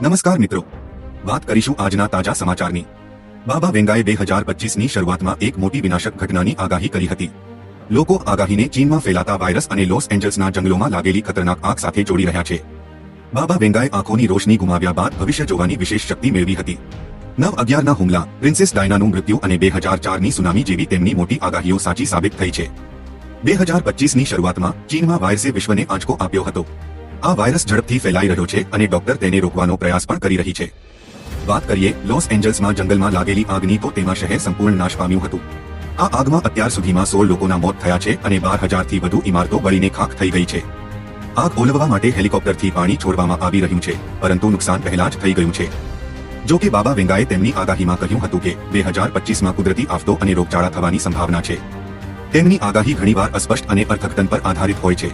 નમસ્કાર મિત્રો. વાત કરીશું આજના તાજા સમાચારની. બાબા વેંગાએ બે હજાર પચીસની શરૂઆતમાં એક મોટી વિનાશક ઘટનાની આગાહી કરી હતી. લોકો આગાહીને ચીનમાં ફેલાતા વાયરસ અને લોસ એન્જલ્સના જંગલોમાં લાગેલી ખતરનાક આગ સાથે જોડી રહ્યા છે. બાબા વેંગાએ આંખોની રોશની ગુમાવ્યા બાદ ભવિષ્ય જોવાની વિશેષ શક્તિ મેળવી હતી. નવ અગિયારના હુમલા, પ્રિન્સેસ ડાયનાનું મૃત્યુ અને બે હજાર ચારની સુનામી જેવી તેમની મોટી આગાહીઓ સાચી સાબિત થઈ છે. બે હજાર પચીસની શરૂઆતમાં ચીનમાં વાયરસે વિશ્વને આંચકો આપ્યો હતો. આ વાયરસ ઝડપથી ફેલાઈ રહ્યો છે અને ડોક્ટર તેને રોકવાનો પ્રયાસ પણ કરી રહી છે. વાત કરીએ લોસ એન્જલ્સમાં જંગલમાં લાગેલી આગની તો તેમાં શહેર સંપૂર્ણ નાશ પામ્યું હતું. આ આગમાં અત્યાર સુધીમાં સોળ લોકોના મોત થયા છે અને બાર હજારથી વધુ ઇમારતો બળીને ખાખ થઈ ગઈ છે. આગ ઓલવવા માટે હેલિકોપ્ટરથી પાણી છોડવામાં આવી રહ્યું છે, પરંતુ નુકસાન પહેલા જ થઈ ગયું છે. જો કે બાબા વેંગાએ તેમની આગાહીમાં કહ્યું હતું કે બે હજાર પચીસમાં કુદરતી આફતો અને રોગચાળા થવાની સંભાવના છે. તેમની આગાહી ઘણીવાર અસ્પષ્ટ અને અર્થઘટન પર આધારિત હોય છે.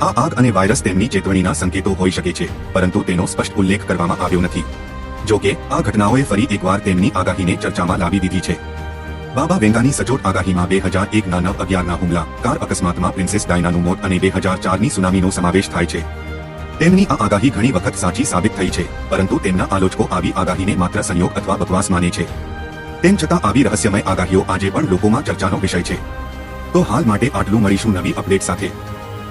આ આગ અને વાયરસ તેમની ચેતવણીના સંકેતો હોઈ શકે છે, પરંતુ તેનો સ્પષ્ટ ઉલ્લેખ કરવામાં આવ્યો નથી. જો કે, આ ઘટનાઓએ ફરી એકવાર તેમની આગાહીને ચર્ચામાં લાવી દીધી છે. બાબા વેંગાની સચોટ આગાહીમાં બે હજાર એકના નવ અગિયારના હુમલા, કાર અકસ્માતમાં પ્રિન્સેસ ડાયનાનું મોત અને બે હજાર ચારની સુનામીનો સમાવેશ થાય છે. તેમની આ આગાહી ઘણી વખત સાચી સાબિત થઈ છે, પરંતુ તેમના આલોચકો આવી આગાહીને માત્ર સંયોગ અથવા બકવાસ માને છે. તેમ છતાં આવી રહસ્યમય આગાહીઓ આજે પણ લોકોમાં ચર્ચાનો વિષય છે. તો હાલ માટે આટલું મળીશું નવી અપડેટ સાથે.